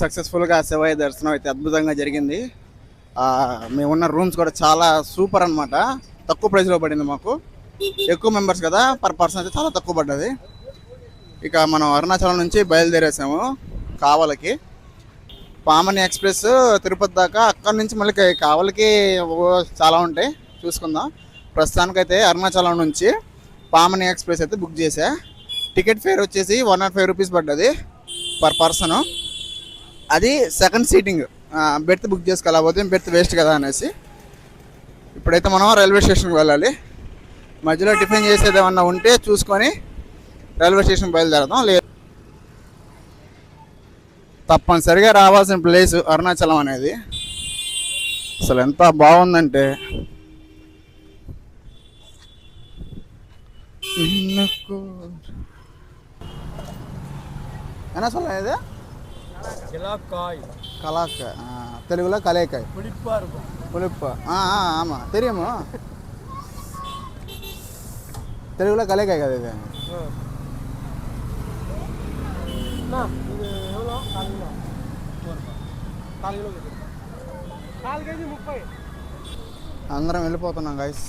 సక్సెస్ఫుల్గా శివయ్య దర్శనం అయితే అద్భుతంగా జరిగింది. మేమున్న రూమ్స్ కూడా చాలా సూపర్ అన్నమాట. తక్కువ ప్రైస్లో పడింది మాకు. ఎక్కువ మెంబర్స్ కదా పర్ పర్సన్ అయితే చాలా తక్కువ పడ్డది. ఇక మనం అరుణాచలం నుంచి బయలుదేరేసాము కావలకి. పామని ఎక్స్ప్రెస్ తిరుపతి దాకా అక్కడి నుంచి మళ్ళీ కావలకి కావలికి చాలా ఉంటాయి. చూసుకుందాం. ప్రస్తుతానికైతే అరుణాచలం నుంచి పామని ఎక్స్ప్రెస్ అయితే బుక్ చేసా టికెట్ ఫేర్ వచ్చేసి వన్ నాట్ ఫైవ్ రూపీస్ పడ్డది పర్ పర్సను. అది సెకండ్ సీటింగ్ బెర్త్ బుక్ చేసుకోలేకపోతే బెర్త్ వేస్ట్ కదా అనేసి ఇప్పుడైతే మనం రైల్వే స్టేషన్కి వెళ్ళాలి మధ్యలో టిఫిన్ చేసేది ఏమన్నా ఉంటే చూసుకొని రైల్వే స్టేషన్ బయలుదేరదాం లేదు తప్పనిసరిగా రావాల్సిన ప్లేస్ అరుణాచలం అనేది అసలు ఎంత బాగుందంటే నిన్నకు- என்ன சொல்ல இது கிலாக்காய் கலாக்காய் ஆ, தெலுங்குல கலேக்காய் புளிப்பா இருக்கும் புளிப்பு ஆ ஆ ஆமாம் தெரியுமா தெலுங்குல கலேக்காய் కదా இது அண்ணா இது எவ்வளோ கால் kilo call kilo call KG ముప్పై అందరం వెళ్ళిపోతున్నాం గాయస్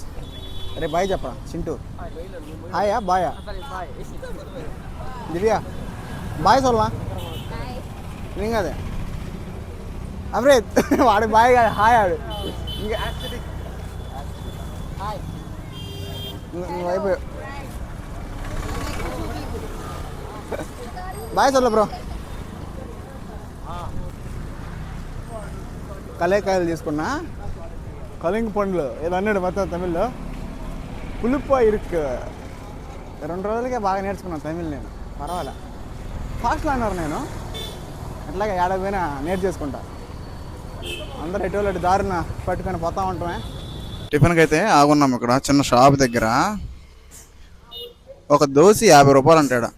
అరే బాయ్ చెప్పరా చింటూ హాయా బాయా దివ్యా బాయ్ சொல்லலாம் నేను కదా వాడు బాయ్ కాదు హాయ్ ఆడు. ఇంకా హాయ్. నువ్వు బాయ్ చల్ల బ్రో. కలేకాయలు తీసుకున్నా. కలింగ్ పండ్లు ఏదో అన్నాడు మొత్తం తమిళ్ళో. పులిపో ఇరుక్కు. రెండు రోజులకే బాగా నేర్చుకున్నాను తమిళ్ నేను. పర్వాలే. ఫాస్ట్లో అన్నారు నేను. ఎట్లాగ ఏడాది పోయినా నేర్చేసుకుంటా అందరు ఎటువంటి అటు దారిన పట్టుకొని పోతా ఉంటామే. టిఫిన్కి అయితే ఆగున్నాం ఇక్కడ చిన్న షాప్ దగ్గర. ఒక దోశ యాభై రూపాయలు అంటాడు.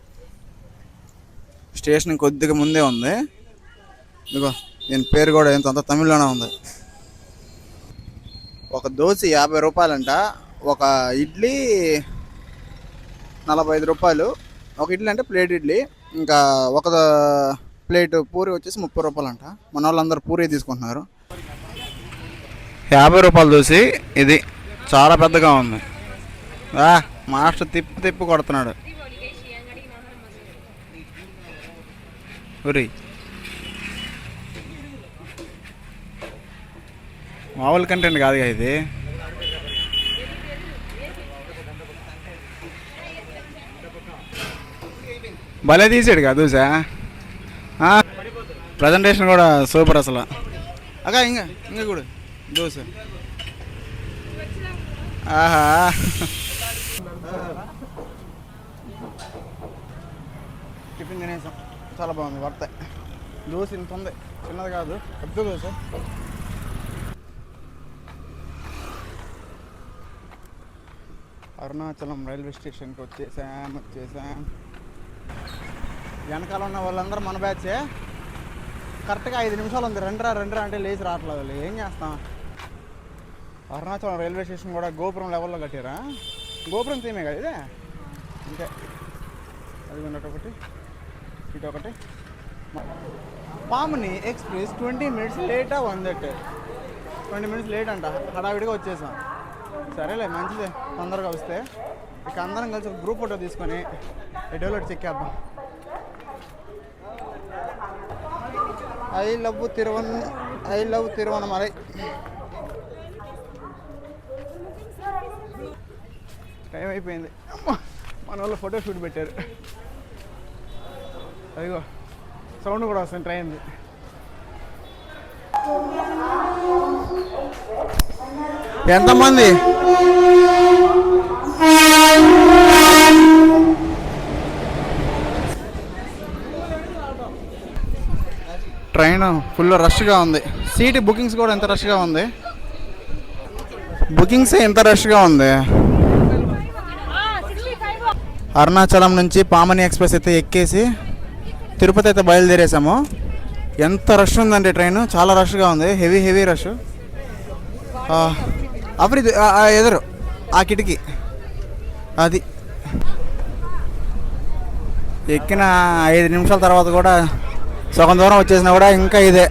స్టేషన్ కొద్దిగా ముందే ఉంది. ఇదిగో దీని పేరు కూడా ఎంత అంత తమిళ్ళోనే ఉంది. ఒక దోశ యాభై రూపాయలంట ఒక ఇడ్లీ నలభై ఐదు రూపాయలు ఒక ఇడ్లీ అంటే ప్లేట్ ఇడ్లీ ఇంకా ఒక ప్లేట్ పూరి వచ్చేసి ముప్పై రూపాయలు అంట మన వాళ్ళందరూ పూరి తీసుకుంటున్నారు. యాభై రూపాయలు చూసి ఇది చాలా పెద్దగా ఉంది. మాస్టర్ తిప్పి తిప్పి కొడుతున్నాడు. ఉరి మామూలు కంటెంట్ కాదుగా ఇది. భలే తీసాడు కదా దోశ ప్రజెంటేషన్ కూడా సూపర్ అసలు. అక్క ఇంకా ఇంకా కూడా. దోశ. ఆహా. టిఫిన్ తినేసాం. చాలా బాగుంది వర్త దోశ ఇంత ఉంది. చిన్నది కాదు పెద్ద దోశ. అరుణాచలం రైల్వే స్టేషన్కి వచ్చేసాం వచ్చేసాం. వెనకాల ఉన్న వాళ్ళందరూ మన బ్యాచే కరెక్ట్గా ఐదు నిమిషాలు ఉంది. రెండ్రా రెండ్రా అంటే లేచి రావట్లేదు వాళ్ళు. ఏం చేస్తాం? అరుణాచలం రైల్వే స్టేషన్ కూడా గోపురం లెవెల్లో కట్టారా? గోపురం తీమే కదా ఇదే? అంతే అది ఉన్నట్టు ఒకటి. ఇటు ఒకటి. పాముని ఎక్స్ప్రెస్ ట్వంటీ మినిట్స్ లేటా వందట్ ట్వంటీ మినిట్స్ లేట్ అంట. హడావిడిగా వచ్చేసాం. సరేలే మంచిదే. తొందరగా వస్తే. ఇక అందరం కలిసి ఒక గ్రూప్ ఫోటో తీసుకొని ఎడోలో చెక్కేద్దాం ఐ లవ్ తిరువన్ ఐ లవ్ తిరువనమలై. టైం అయిపోయింది. అమ్మా, మన వాళ్ళు ఫోటో షూట్ పెట్టారు. అదిగో సౌండ్ కూడా వస్తుంది ట్రైన్ది ఎంతమంది? ట్రైన్ ఫుల్ రష్గా ఉంది. సీట్ బుకింగ్స్ కూడా ఎంత రష్గా ఉంది? బుకింగ్స్ ఎంత రష్గా ఉంది? అరుణాచలం నుంచి పామని ఎక్స్ప్రెస్ అయితే ఎక్కేసి తిరుపతి అయితే బయలుదేరేసాము. ఎంత రష్ ఉందండి ట్రైన్? చాలా రష్గా ఉంది. Heavy heavy rush. అప్పుడు ఎదురు ఆ కిటికీ. అది. ఎక్కిన ఐదు నిమిషాల తర్వాత కూడా సగం దూరం వచ్చేసినా కూడా ఇంకా ఇదే.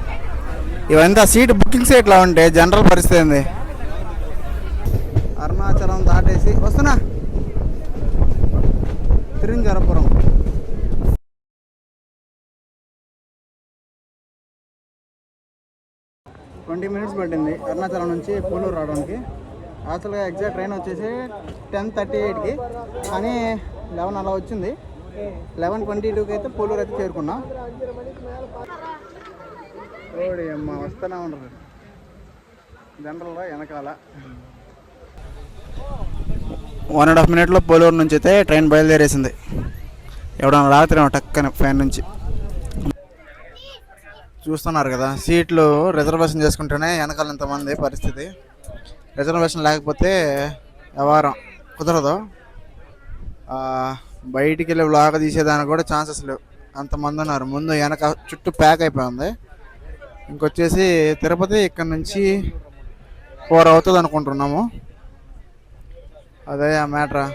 ఇవంతా సీట్ బుకింగ్స్ ఇట్లా ఉంటే జనరల్ పరిస్థితి ఏంది? అరుణాచలం దాటేసి వస్తున్నా. తిరుంజరపురం ట్వంటీ మినిట్స్ పట్టింది అరుణాచలం నుంచి పూలూరు రావడానికి. యాక్చువల్గా ఎగ్జాక్ట్ ట్రైన్ వచ్చేసి టెన్ థర్టీ ఎయిట్కి కానీ లెవెన్ అలా వచ్చింది. లెవెన్ ట్వంటీ టూకి అయితే పూలూరు అయితే చేరుకున్నా. ఓడి అమ్మ వస్తూనే ఉండరు. జనరల్గా వెనకాల. వన్ అండ్ హాఫ్ మినిట్లో పోలూరు నుంచి అయితే ట్రైన్ బయలుదేరేసింది. ఎవడన్నా రాత్రి టక్కన ఫ్యాన్ నుంచి. చూస్తున్నారు కదా సీట్లు రిజర్వేషన్ చేసుకుంటేనే వెనకాల ఇంతమంది పరిస్థితి. రిజర్వేషన్ లేకపోతే వ్యవహారం కుదరదు. ఆ, బయటికి వెళ్ళి వ్లాగ్ తీసేదానికి కూడా ఛాన్సెస్ లేవు. అంతమంది ఉన్నారు. ముందు వెనక చుట్టూ ప్యాక్ అయిపోయింది. ఇంకొచ్చేసి తిరుపతి ఇక్కడ నుంచి ఫోర్ అవుతుంది అనుకుంటున్నాము. అదే ఆ మ్యాటరా.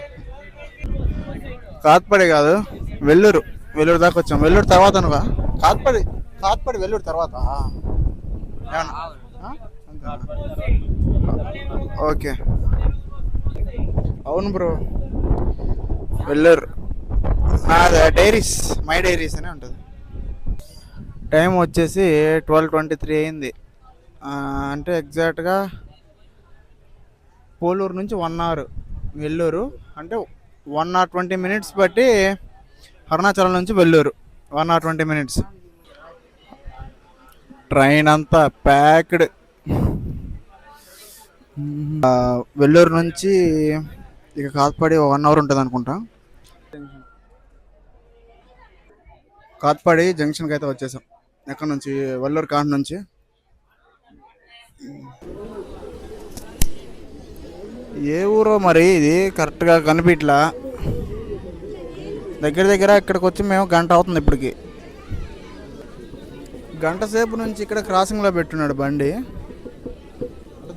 కాత్పడి కాదు వెల్లూరు. వెల్లూరు దాకా వచ్చాం. వెల్లూరు తర్వాత అనుకో. కాత్పడి. కాత్పడి వెల్లూరు తర్వాత. ఓకే. అవును bro. Vellore. Diaries my diaries అనే ఉంటుంది. టైం వచ్చేసి ట్వెల్వ్ ట్వంటీ త్రీ అయింది. అంటే ఎగ్జాక్ట్గా పోలూరు నుంచి వన్ అవర్ వెల్లూరు అంటే వన్ ఆర్ ట్వంటీ మినిట్స్ బట్టి అరుణాచలం నుంచి Vellore one hour twenty minutes. Train అంతా ప్యాక్డ్. వెల్లూరు నుంచి ఇక కాత్పడి వన్ అవర్ ఉంటుంది అనుకుంటా కాత్పాడి జంక్షన్కి అయితే వచ్చేసాం. ఎక్కడ నుంచి? వల్లూరు కాంట్ నుంచి. ఏ ఊరో మరి ఇది? కరెక్ట్గా కనిపించలా దగ్గర దగ్గర ఇక్కడికి వచ్చి మేము గంట అవుతుంది ఇప్పటికి. గంట సేపు నుంచి ఇక్కడ క్రాసింగ్లో పెట్టున్నాడు బండి.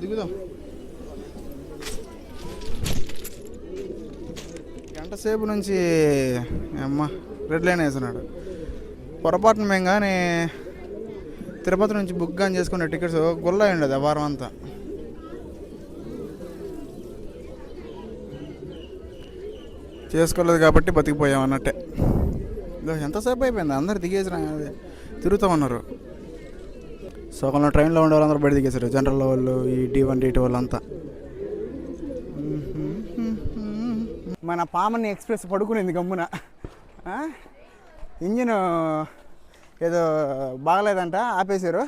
దిగుదాం. గంట సేపు నుంచి అమ్మ రెడ్ లైన్ వేస్తున్నాడు. పొరపాటున మేము కానీ తిరుపతి నుంచి బుక్ కానీ చేసుకునే టికెట్స్ గుల్ల ఉండదు ఆ వారం అంతా. చేసుకోలేదు కాబట్టి బతికిపోయాం అన్నట్టే. ఎంతసేపు అయిపోయింది? అందరు దిగేసి రా- తిరుగుతూ ఉన్నారు. సగంలో ట్రైన్లో ఉండే వాళ్ళందరూ బయట దిగేశారు జనరల్ వాళ్ళు ఈ డి వన్ డి టూ వాళ్ళంతా. మన పామని ఎక్స్ప్రెస్ పడుకునింది గమ్మున. ఇంజిన్ ఏదో బాగలేదంట ఆపేశారు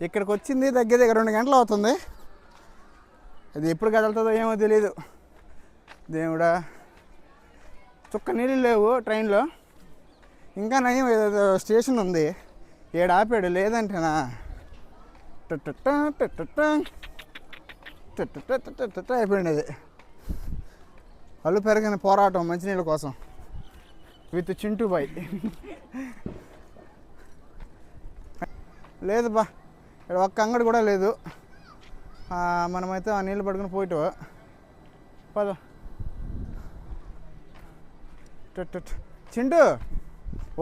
ఇక్కడికి వచ్చింది దగ్గర దగ్గర రెండు గంటలు అవుతుంది అది ఎప్పుడు కదులుతుందో ఏమో తెలియదు దేవుడా చుక్క నీళ్ళు లేవు ట్రైన్లో ఇంకా నయం ఏదో స్టేషన్ ఉంది ఏడు ఆపాడు లేదంటేనా టట్టట్ట, అయిపోయింది అది అల్లు పెరగని పోరాటం మంచినీళ్ళ కోసం విత్ చింటూ బాయ్. లేదు బా ఇక్కడ ఒక్క అంగడి కూడా లేదు. మనమైతే ఆ నీళ్ళు పట్టుకుని పోయిటో. పద. చింటూ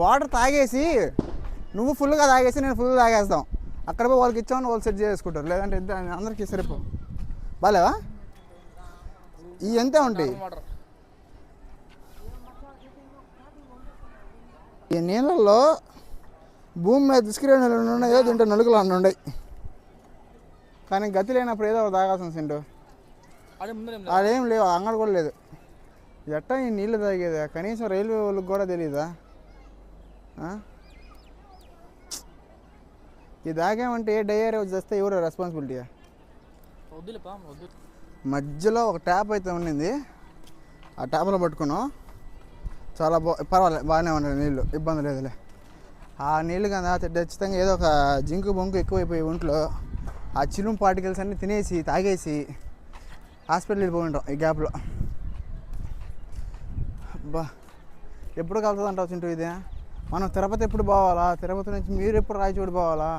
వాటర్ తాగేసి నువ్వు ఫుల్గా తాగేసి నేను ఫుల్ తాగేస్తాం. అక్కడ పోయి వాళ్ళకి ఇచ్చామని వాళ్ళు సెట్ చేసుకుంటారు. లేదంటే అందరికీ సరిపో బాలేవా? ఇవి ఎంతే ఉంటాయి? ఈ నీళ్ళల్లో భూమి మీద ఇసుక నెలలు ఉన్నాయో దీంట్లో నలుగులు అన్న ఉన్నాయి కానీ గతి లేనప్పుడు ఏదో తాగాల్సిన సింటూ అదేం లేవు? అంగడి కూడా లేదు. ఎట్టా ఈ నీళ్ళు తాగేదా? కనీసం రైల్వే వాళ్ళకి కూడా తెలియదా? ఇది తాగామంటే ఏ డయేరియా వచ్చి వస్తే ఎవరు రెస్పాన్సిబిలిటీయా మధ్యలో ఒక ట్యాప్ అయితే ఉండింది ఆ ట్యాప్లో పట్టుకున్నాం. చాలా బా పర్వాలేదు బాగానే ఉన్నాయి నీళ్ళు ఇబ్బంది లేదులే. ఆ నీళ్ళు కదా ఖచ్చితంగా ఏదో ఒక జింకు బొంకు ఎక్కువైపోయి ఒంట్లో ఆ చిలుం పార్టికల్స్ అన్నీ తినేసి తాగేసి హాస్పిటల్ వెళ్ళిపోయి ఉంటాం ఈ గ్యాప్లో. అబ్బా ఎప్పుడు కలుతుంది అంటావు చింటూ ఇది? మనం తిరుపతి ఎప్పుడు పోవాలా? తిరుపతి నుంచి మీరు ఎప్పుడు రాయచోడు పోవాలా?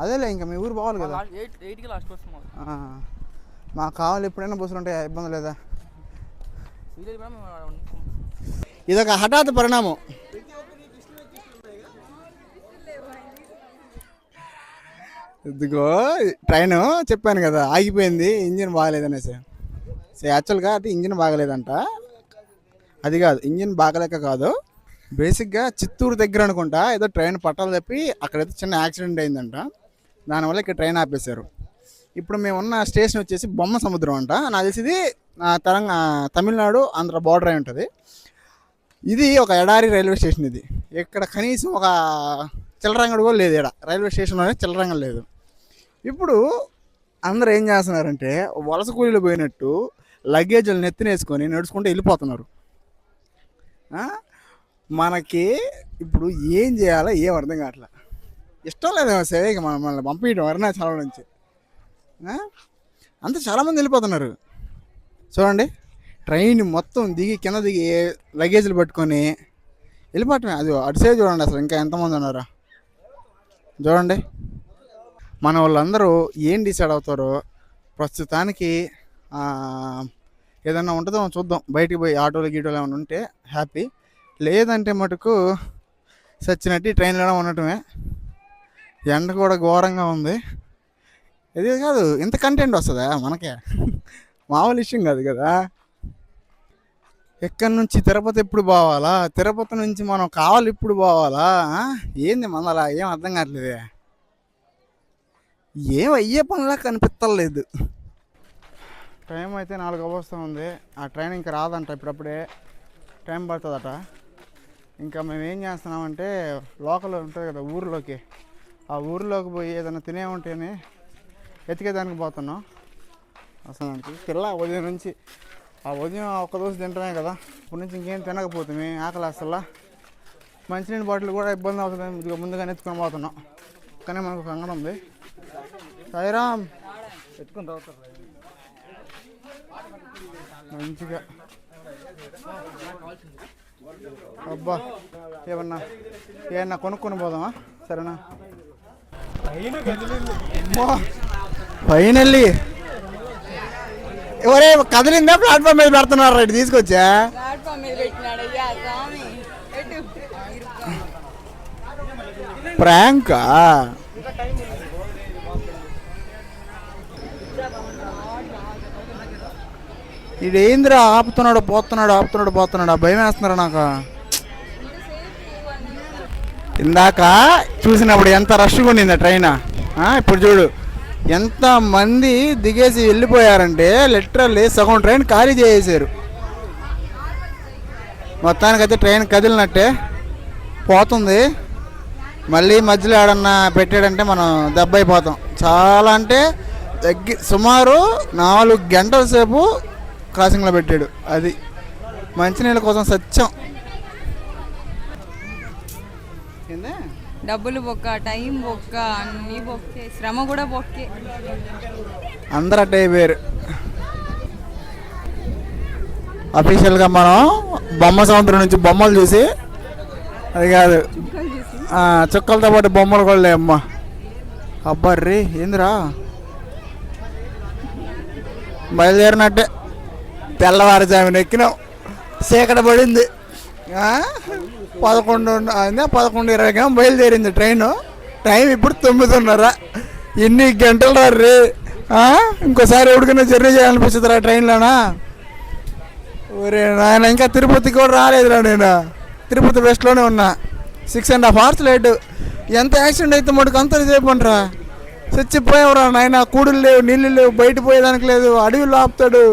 అదేలే ఇంకా మీ ఊరు పోవాలి కదా. మాకు. కావాలి ఎప్పుడైనా బస్సులు ఉంటాయా? ఇబ్బంది లేదా? ఇదొక హఠాత్ పరిణామం. ఇదిగో ట్రైన్ చెప్పాను కదా ఆగిపోయింది ఇంజిన్ బాగలేదనేసి. సో యాక్చువల్గా అది ఇంజిన్ బాగలేదంట. అది కాదు ఇంజిన్ బాగలేక కాదు. బేసిక్గా చిత్తూరు దగ్గర అనుకుంటా ఏదో ట్రైన్ పట్టాలు తప్పి అక్కడైతే చిన్న యాక్సిడెంట్ అయిందంట. దానివల్ల ఇక్కడ ట్రైన్ ఆపేశారు. ఇప్పుడు మేము ఉన్న స్టేషన్ వచ్చేసి బొమ్మ సముద్రం అంట. నాకు తెలిసి ఇది ఆ, తమిళనాడు ఆంధ్ర బార్డర్ అయి ఉంటుంది. ఇది ఒక ఎడారి రైల్వే స్టేషన్ ఇది. ఇక్కడ కనీసం ఒక చిల్లరంగడు కూడా లేదు ఇక్కడ రైల్వే స్టేషన్లోనే చిల్లరంగం లేదు. ఇప్పుడు అందరూ ఏం చేస్తున్నారంటే వలస కూలీలు పోయినట్టు లగేజ్లు నెత్తినేసుకొని నడుచుకుంటూ వెళ్ళిపోతున్నారు. మనకి ఇప్పుడు ఏం చేయాలో ఏం అర్థం కావట్లే. ఇష్టం లేదు సేవకి మనల్ని పంపించడం అరుణాచలం నుంచి. అంతా అంత చాలామంది వెళ్ళిపోతున్నారు. చూడండి. ట్రైన్ మొత్తం దిగి కింద దిగి లగేజ్లు పట్టుకొని వెళ్ళిపోవటమే. అది అటు సైడ్ చూడండి అసలు ఇంకా ఎంతమంది ఉన్నారా. చూడండి. మన వాళ్ళందరూ ఏం డిసైడ్ అవుతారో ప్రస్తుతానికి ఏదన్నా ఉంటుందో చూద్దాం. బయటికి పోయి ఆటోలు గీటోలు ఏమైనా ఉంటే హ్యాపీ లేదంటే మటుకు సచ్చినట్టు ట్రైన్లో ఉండటమే. ఎండ కూడా ఘోరంగా ఉంది. ఇది కాదు ఇంత కంటెంట్ వస్తుందా మనకే? మామూలు విషయం కాదు కదా. ఎక్కడి నుంచి తిరుపతి ఎప్పుడు పోవాలా? తిరుపతి నుంచి మనం కావాలి ఇప్పుడు పోవాలా? ఏంది మనలా ఏం అర్థం కావట్లేదే. ఏం అయ్యే పనిలా కనిపించలేదు టైం అయితే నాలుగు అవస్థ ఉంది. ఆ ట్రైన్ ఇంకా రాదంట ఇప్పుడప్పుడే. టైం పడుతుందట. ఇంకా మేము ఏం చేస్తున్నామంటే లోకల్ ఉంటుంది కదా ఊర్లోకి. ఆ ఊర్లోకి పోయి ఏదైనా తినే ఉంటేనే ఎతికేదానికి పోతున్నాం. అసలు పిల్ల ఉదయం నుంచి ఆ ఉదయం ఒక్క దోశ తింటమే కదా. ఇప్పటి నుంచి ఇంకేం తినకపోతుంది ఆకలి అసలు మంచినీళ్ళ బాటిల్ కూడా ఇబ్బంది అవుతుంది. ఇదిగో ముందుగానే ఎత్తుకొని పోతున్నాం. కానీ మనకు ఒక అంగడి ఉంది. సాయిరామ్! పెట్టుకుని తాగుతారు మంచిగా. అబ్బా ఏమన్నా ఏమన్నా కొనుక్కొని పోదామా? సరేనా? ఫైనల్లీ ఎవరే కదిలిందా ప్లాట్ఫామ్ మీద పెడుతున్నారు ఇటు తీసుకొచ్చా? ప్రాంకా? ఇదేంద్రా ఆపుతున్నాడు పోతున్నాడు ఆపుతున్నాడు పోతున్నాడు? ఆ భయం వేస్తున్నారా నాకు? ఇందాక చూసినప్పుడు ఎంత రష్గా ఉండింది ట్రైన్ ఇప్పుడు చూడు. ఎంత మంది దిగేసి వెళ్ళిపోయారంటే లిటరల్లీ సగం ట్రైన్ ఖాళీ చేసేసారు మొత్తానికైతే ట్రైన్ కదిలినట్టే పోతుంది. మళ్ళీ మధ్యలో ఆడన్నా పెట్టాడంటే మనం దెబ్బ అయిపోతాం. చాలా అంటే తగ్గి సుమారు నాలుగు గంటల సేపు క్రాసింగ్లో పెట్టాడు. అది మంచినీళ్ళ కోసం సత్యం ఏందే డబ్బులు బొక్క టైం బొక్క అన్ని బొక్కే శ్రమ కూడా బొక్కే. అందరు అట్టే అయిపోయారు. అఫీషియల్గా మనం బొమ్మ సముద్రం నుంచి బొమ్మలు చూసి అది కాదు. చుక్కలతో పాటు బొమ్మలు కూడా లేమ్మా అమ్మ. అబ్బర్రీ ఏందిరా? బయలుదేరినట్టే తెల్లవారుజామున ఎక్కినాం. చీకట పడింది. పదకొండు అదే పదకొండు ఇరవైకి బయలుదేరింది ట్రైన్. టైం ఇప్పుడు తొమ్మిదిన్నర. ఎన్ని గంటలు రా రే. ఇంకోసారి ఎవరికైనా జర్నీ చేయాలనిపిస్తుందిరా ట్రైన్లోనా? ఒరే నాయన ఇంకా తిరుపతికి కూడా రాలేదురా నేను. తిరుపతి వెస్ట్లోనే ఉన్నా. Six and half hours late ఎంత యాక్సిడెంట్ అయితే మటుకు అంత సేపు చచ్చిపోయావురా నాయన కూడులు లేవు నీళ్ళు లేవు బయట పోయేదానికి లేదు అడవిలో ఆపుతాడు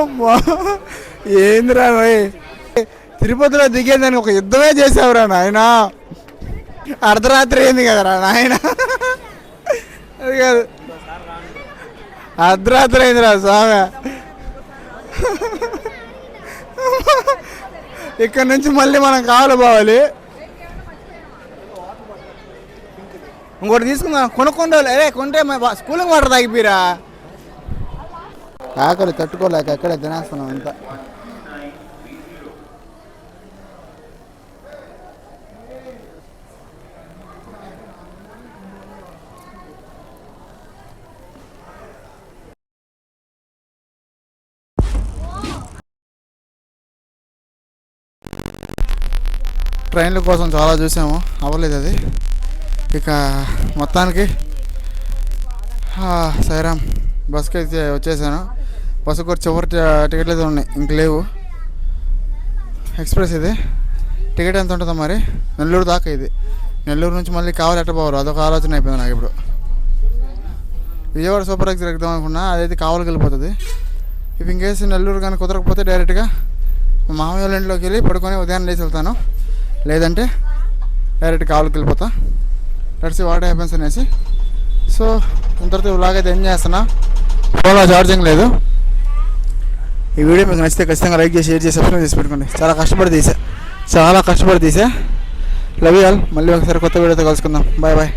అమ్మా ఏందిరా భయ్ తిరుపతిలో దిగేదానికి ఒక యుద్ధమే చేసావురా నాయన. అర్ధరాత్రి అయింది కదరా నాయన. అది కాదు. అర్ధరాత్రి అయిందిరా స్వామి. ఇక్కడ నుంచి మళ్ళీ మనం కావాలి పోవాలి ఇంకోటి తీసుకుందాం. కొనుక్కుండా అరే కొంటే స్కూలింగ్ వాటర్ తాగిపోయిరా. ఆకలి తట్టుకోలేక ఎక్కడ తినేస్తున్నాం అంతా. ట్రైన్ల కోసం చాలా చూసాము. అవ్వలేదు అది. ఇక మొత్తానికి సైరామ్ బస్కి అయితే వచ్చేసాను. బస్సు కూడా చివరి టికెట్లు అయితే ఉన్నాయి. ఇంక లేవు. ఎక్స్ప్రెస్ ఇది. టికెట్ ఎంత ఉంటుందో మరి? నెల్లూరు దాకా ఇది. నెల్లూరు నుంచి మళ్ళీ కావాలి ఎట్ట పోవాలి. అదొక ఆలోచన అయిపోయింది నాకు ఇప్పుడు. విజయవాడ సూపర్ ఎక్స్ ఎక్కుదాం అనుకున్నా. అదైతే కావాలకి వెళ్ళిపోతుంది. ఇప్పుడు ఇంకేసి నెల్లూరు కానీ కుదరకపోతే డైరెక్ట్గా మామయ్య వాళ్ళ ఇంట్లోకి వెళ్ళి పడుకొని ఉదయాన్నే లేచి వెళ్తాను. లేదంటే డైరెక్ట్ కావులకి వెళ్ళిపోతా. లెట్స్ వాట్ హ్యాపెన్స్ అనేసి. సో ఇంతటితో వ్లాగ్ అయితే చేస్తున్నా? ఫోన్లో ఛార్జింగ్ లేదు. ఈ వీడియో మీకు నచ్చితే ఖచ్చితంగా లైక్ చేసి షేర్ చేసి సబ్స్క్రైబ్ చేసి పెట్టుకోండి. చాలా కష్టపడి తీసా. చాలా కష్టపడి తీసా. లవ్ యూ ఆల్ మళ్ళీ ఒకసారి కొత్త వీడియోతో కలుసుకుందాం. Bye bye